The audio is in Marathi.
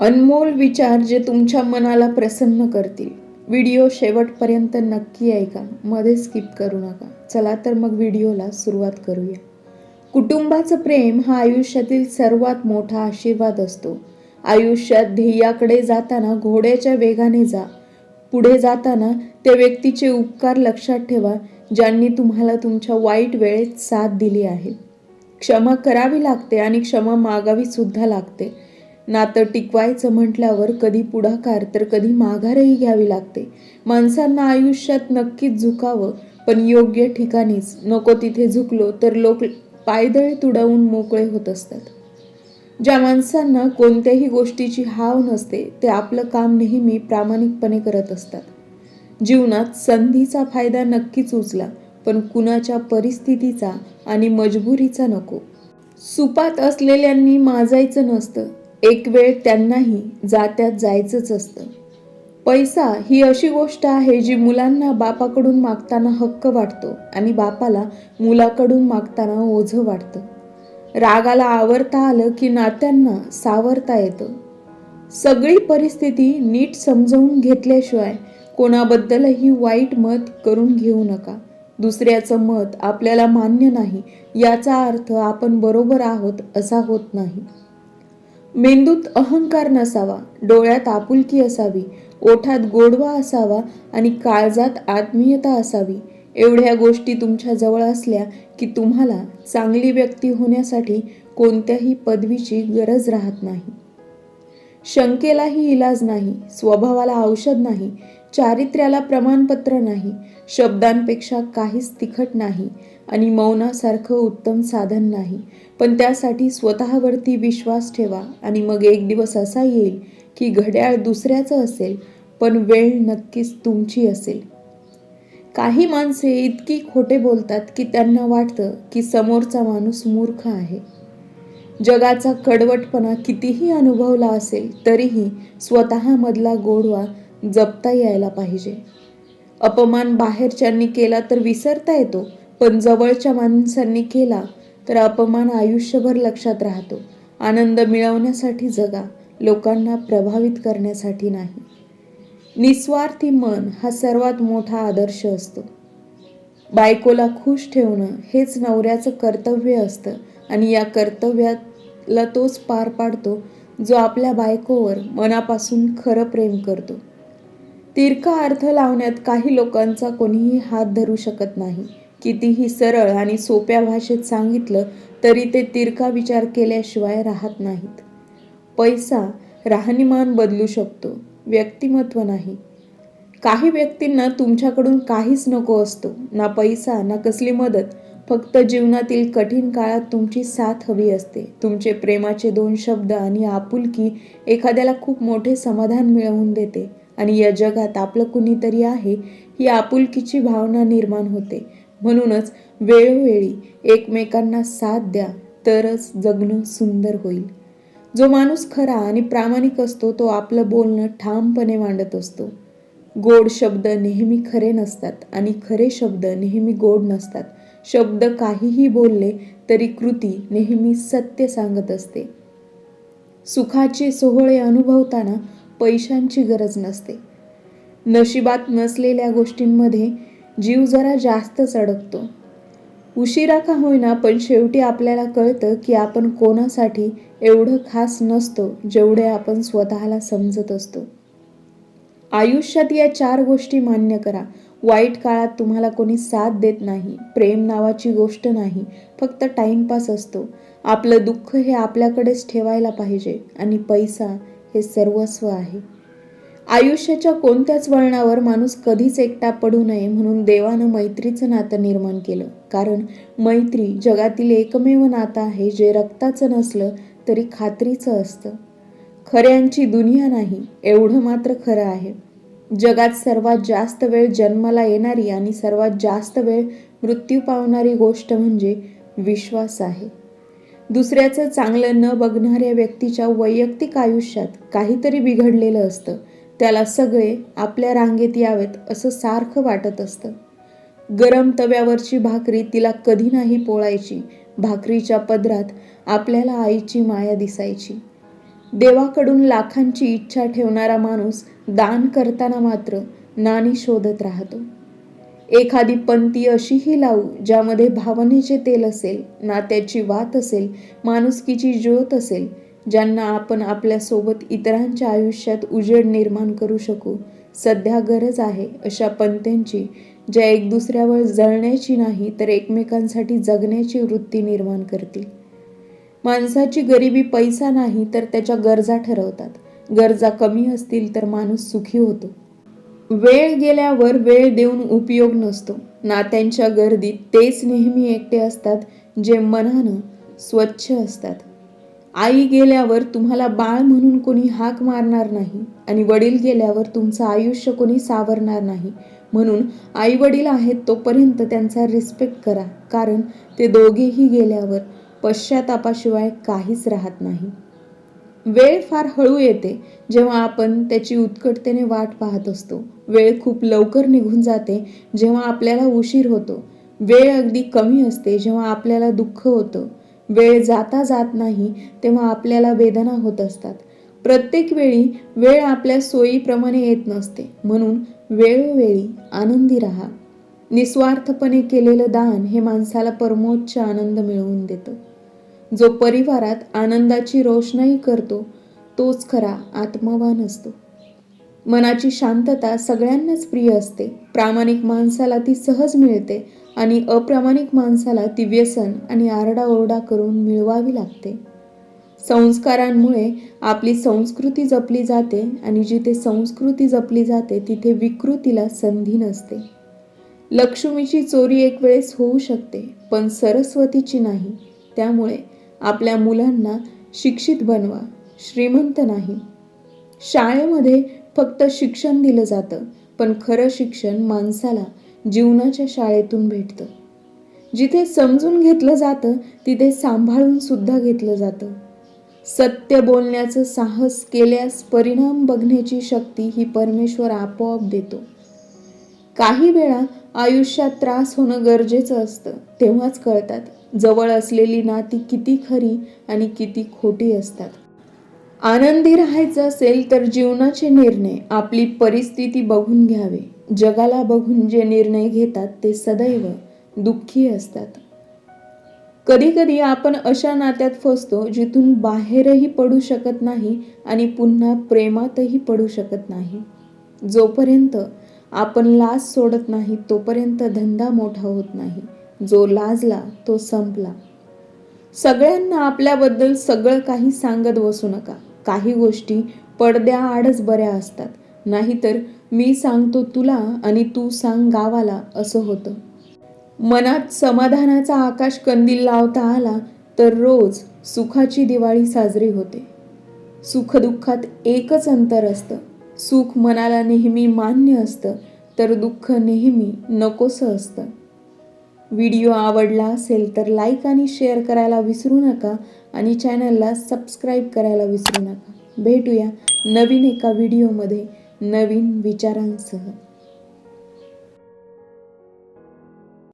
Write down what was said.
अनमोल विचार जे तुमच्या मनाला प्रसन्न करतील. व्हिडिओ शेवटपर्यंत नक्की ऐका. मध्ये स्किप करू नका. चला तर मग व्हिडिओला सुरुवात करूया. कुटुंबाचं प्रेम हा आयुष्यातील सर्वात मोठा आशीर्वाद असतो. आयुष्यात ध्येयाकडे जाताना घोड्याच्या वेगाने जा. पुढे जाताना त्या व्यक्तीचे उपकार लक्षात ठेवा ज्यांनी तुम्हाला तुमच्या वाईट वेळेत साथ दिली आहे. क्षमा करावी लागते आणि क्षमा मागावी सुद्धा लागते. नातं टिकवायचं म्हटल्यावर कधी पुढाकार तर कधी माघारही घ्यावी लागते. माणसांना आयुष्यात नक्कीच झुकावं पण योग्य ठिकाणीच. नको तिथे झुकलो तर लोक पायदळ तुडवून मोकळे होत असतात. ज्या माणसांना कोणत्याही गोष्टीची हाव नसते ते आपलं काम नेहमी प्रामाणिकपणे करत असतात. जीवनात संधीचा फायदा नक्कीच उचला पण कुणाच्या परिस्थितीचा आणि मजबुरीचा नको. सुपात असलेल्यांनी माजायचं नसतं एक वेळ त्यांनाही जात्यात जायचंच असतं. पैसा ही अशी गोष्ट आहे जी मुलांना बापाकडून मागताना हक्क वाटतो आणि बापाला मुलाकडून मागताना ओझं वाटतं. रागाला आवरता आलं की नात्यांना सावरता येतं. सगळी परिस्थिती नीट समजवून घेतल्याशिवाय कोणाबद्दलही वाईट मत करून घेऊ नका. दुसऱ्याचं मत आपल्याला मान्य नाही याचा अर्थ आपण बरोबर आहोत असा होत नाही. मेंदूत अहंकार नसावा डोळ्यात आपुलकी असावी ओठात गोडवा असावा आणि काळजात आत्मीयता असावी. एवढ्या गोष्टी तुमच्या जवळ असल्या की तुम्हाला चांगली व्यक्ती होण्यासाठी कोणत्याही पदवीची गरज राहत नाही. शंकेलाही इलाज नाही स्वभावाला औषध नाही चारित्र्याला प्रमाणपत्र नाही शब्दांपेक्षा काहीच तिखट नाही आणि मौनासारखं उत्तम साधन नाही. पण त्यासाठी स्वतःवरती विश्वास ठेवा आणि मग एक दिवस असा येईल की घड्याळ दुसऱ्याचं असेल पण वेळ नक्कीच तुमची असेल. काही माणसे इतकी खोटे बोलतात की त्यांना वाटतं की समोरचा माणूस मूर्ख आहे. जगाचा कडवटपणा कितीही अनुभवला असेल तरीही स्वतःमधला गोडवा जपता यायला पाहिजे. अपमान बाहेरच्यांनी केला तर विसरता येतो पण जवळच्या माणसांनी केला तर अपमान आयुष्यभर लक्षात राहतो. आनंद मिळवण्यासाठी जगा लोकांना प्रभावित करण्यासाठी नाही. निस्वार्थी मन हा सर्वात मोठा आदर्श असतो. बायकोला खुश ठेवणं हेच नवऱ्याचं कर्तव्य असतं आणि या कर्तव्याला तोच पार पाडतो जो आपल्या बायकोवर मनापासून खरं प्रेम करतो. तिरका अर्थ लावण्यात काही लोकांचा कोणीही हात धरू शकत नाही. कितीही सरळ आणि सोप्या भाषेत सांगितलं तरी ते तिरका विचार केल्याशिवाय राहत नाहीत. पैसा राहणीमान बदलू शकतो व्यक्तिमत्व नाही. काही व्यक्तींना तुमच्याकडून काहीच नको असतो ना पैसा ना कसली मदत. फक्त जीवनातील कठीण काळात तुमची साथ हवी असते. तुमचे प्रेमाचे दोन शब्द आणि आपुलकी एखाद्याला खूप मोठे समाधान मिळवून देते. आणि या जगात आपलं कुणीतरी आहे ही आपुलकीची भावना निर्माण होते. म्हणूनच वेळोवेळी एकमेकांना साथ द्या तरच जगणं सुंदर होईल. जो माणूस खरा आणि प्रामाणिक असतो तो आपलं बोलणं ठामपणे मांडत असतो. गोड शब्द नेहमी खरे नसतात आणि खरे शब्द नेहमी गोड नसतात. शब्द काहीही बोलले तरी कृती नेहमी सत्य सांगत असते. सुखाचे सोहळे अनुभवताना पैशांची गरज नसते. नशिबात नसलेल्या गोष्टींमध्ये जीव जरा जास्तच अडकतो. उशिरा का होईना पण शेवटी आपल्याला कळतं की आपण कोणासाठी एवढं खास नसतो जेवढे आपण स्वतःला समजत असतो. आयुष्यात या चार गोष्टी मान्य करा. वाईट काळात तुम्हाला कोणी साथ देत नाही प्रेम नावाची गोष्ट नाही फक्त टाइमपास असतो. आपलं दुःख हे आपल्याकडेच ठेवायला पाहिजे आणि पैसा हे सर्वस्व आहे. आयुष्याच्या कोणत्याच वळणावर माणूस कधीच एकटा पडू नये म्हणून देवानं मैत्रीचं नातं निर्माण केलं. कारण मैत्री जगातील एकमेव नातं आहे जे रक्ताचं नसलं तरी खात्रीचं असतं. खऱ्यांची दुनिया नाही एवढं मात्र खरं आहे. जगात सर्वात जास्त वेळ जन्माला येणारी आणि सर्वात जास्त वेळ मृत्यू पावणारी गोष्ट म्हणजे विश्वास आहे. दुसऱ्याचं चांगलं न बघणाऱ्या व्यक्तीच्या वैयक्तिक आयुष्यात काहीतरी बिघडलेलं असतं. त्याला सगळे आपल्या रांगेत यावेत असं सारखं वाटत असतं. गरम तव्यावरची भाकरी तिला कधी नाही पोळायची. भाकरीच्या पदरात आपल्याला आईची माया दिसायची. देवाकडून लाखांची इच्छा ठेवणारा माणूस दान करताना मात्र नाणी शोधत राहतो. एखादी पंक्ती अशीही लावू ज्यामध्ये भावनेचे तेल असेल नात्याची वात असेल माणुसकीची ज्योत असेल ज्यांना आपण आपल्यासोबत इतरांच्या आयुष्यात उजेड निर्माण करू शकू. सध्या गरज आहे अशा पंत्यांची ज्या एक दुसऱ्यावर जळण्याची नाही तर एकमेकांसाठी जगण्याची वृत्ती निर्माण करतील. माणसाची गरिबी पैसा नाही तर त्याच्या गरजा ठरवतात. गरजा कमी असतील तर माणूस सुखी होतो. वेळ गेल्यावर वेळ देऊन उपयोग नसतो. नात्यांच्या गर्दीत तेच नेहमी एकटे असतात जे मनानं स्वच्छ असतात. आई गेल्यावर तुम्हाला बाळ म्हणून कोणी हाक मारणार नाही आणि वडील गेल्यावर तुमचं आयुष्य कोणी सावरणार नाही. म्हणून आई वडील आहेत तोपर्यंत त्यांचा रिस्पेक्ट करा कारण ते दोघेही गेल्यावर पश्चातापाशिवाय काहीच राहत नाही. वेळ फार हळू येते जेव्हा आपण त्याची उत्कटतेने वाट पाहत असतो. वेळ खूप लवकर निघून जाते जेव्हा आपल्याला उशीर होतो. वेळ अगदी कमी असते जेव्हा आपल्याला दुःख होतं. वेळ जाता जात नाही तेव्हा आपल्याला वेदना होत असतात. प्रत्येक वेळी वेळ आपल्या सोयीप्रमाणे येत नसते. म्हणून वेळोवेळी आनंदी राहा. निस्वार्थपणे केलेलं दान हे माणसाला परमोच्च आनंद मिळवून देतं. जो परिवारात आनंदाची रोषणाई करतो तोच खरा आत्मवान असतो. मनाची शांतता सगळ्यांनाच प्रिय असते. प्रामाणिक माणसाला ती सहज मिळते आणि अप्रामाणिक माणसाला ती व्यसन आणि आरडाओरडा करून मिळवावी लागते. संस्कारांमुळे आपली संस्कृती जपली जाते आणि जिथे संस्कृती जपली जाते तिथे विकृतीला संधी नसते. लक्ष्मीची चोरी एक वेळेस होऊ शकते पण सरस्वतीची नाही. त्यामुळे आपल्या मुलांना शिक्षित बनवा. श्रीमंत नाही. शाळेमध्ये फक्त शिक्षण दिलं जातं पण खरं शिक्षण माणसाला जीवनाच्या शाळेतून भेटतं. जिथे समजून घेतलं जातं तिथे सांभाळून सुद्धा घेतलं जातं. सत्य बोलण्याचं साहस केल्यास परिणाम बघण्याची शक्ती ही परमेश्वर आपोआप देतो. काही वेळा आयुष्यात त्रास होणं गरजेचं असतं तेव्हाच कळतात. जवळ असलेली नाती किती खरी आणि किती खोटी असतात. आनंदी राहायचं असेल तर जीवनाचे निर्णय आपली परिस्थिती बघून घ्यावे. जगाला बघून जे निर्णय घेतात ते सदैव दुःखी असतात. कधी कधी आपण अशा नात्यात फसतो जिथून बाहेरही पडू शकत नाही आणि पुन्हा प्रेमातही पडू शकत नाही. जोपर्यंत आपण लाज सोडत नाही तोपर्यंत धंदा मोठा होत नाही. जो लाजला तो संपला. सगळ्यांना आपल्याबद्दल सगळं काही सांगत बसू नका. काही गोष्टी पडद्याआडच बऱ्या असतात. नाहीतर मी सांगतो तुला आणि तू सांग गावाला असं होतं. मनात समाधानाचा आकाश कंदील लावता आला तर रोज सुखाची दिवाळी साजरी होते. सुखदुःखात एकच अंतर असतं. सुख मनाला नेहमी मान्य असतं तर दुःख नेहमी नकोसं असतं. व्हिडिओ आवडला असेल तर लाईक आणि शेअर करायला विसरू नका आणि चॅनलला सबस्क्राईब करायला विसरू नका. भेटूया नवीन एका व्हिडिओमध्ये नवीन विचारांसह.